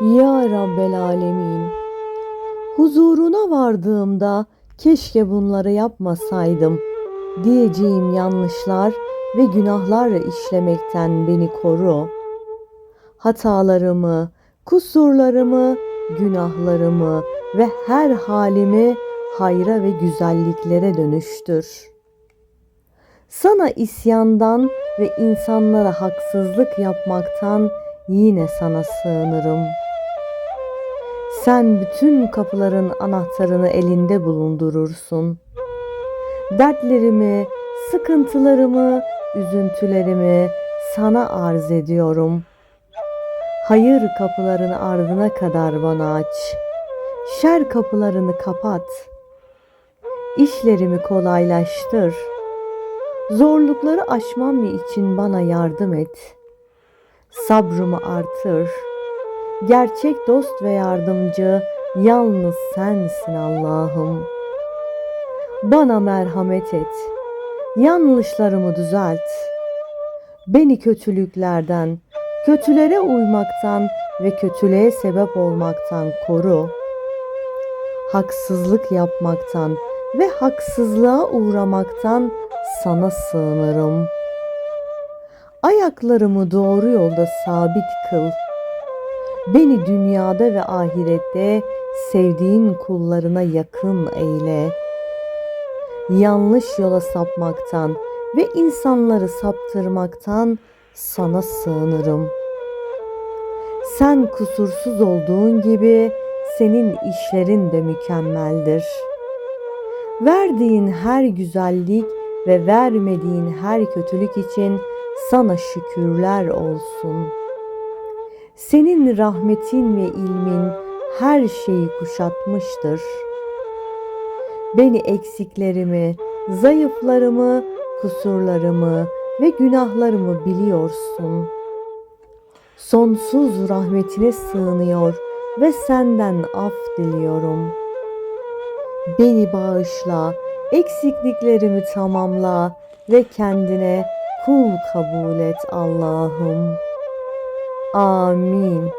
Ya Rabbel Alemin. Huzuruna vardığımda keşke bunları yapmasaydım diyeceğim yanlışlar ve günahlar işlemekten beni koru. Hatalarımı, kusurlarımı, günahlarımı ve her halimi hayra ve güzelliklere dönüştür. Sana isyandan ve insanlara haksızlık yapmaktan yine sana sığınırım. Sen bütün kapıların anahtarını elinde bulundurursun. Dertlerimi, sıkıntılarımı, üzüntülerimi sana arz ediyorum. Hayır kapılarını ardına kadar bana aç. Şer kapılarını kapat. İşlerimi kolaylaştır. Zorlukları aşmam için bana yardım et. Sabrımı artır. Gerçek dost ve yardımcı yalnız sensin Allah'ım. Bana merhamet et. Yanlışlarımı düzelt. Beni kötülüklerden, kötülere uymaktan ve kötülüğe sebep olmaktan koru. Haksızlık yapmaktan ve haksızlığa uğramaktan sana sığınırım. Ayaklarımı doğru yolda sabit kıl. Beni dünyada ve ahirette sevdiğin kullarına yakın eyle. Yanlış yola sapmaktan ve insanları saptırmaktan sana sığınırım. Sen kusursuz olduğun gibi senin işlerin de mükemmeldir. Verdiğin her güzellik ve vermediğin her kötülük için sana şükürler olsun. Senin rahmetin ve ilmin her şeyi kuşatmıştır. Beni eksiklerimi, zayıflarımı, kusurlarımı ve günahlarımı biliyorsun. Sonsuz rahmetine sığınıyor ve senden af diliyorum. Beni bağışla, eksikliklerimi tamamla ve kendine kul kabul et Allah'ım. Amin.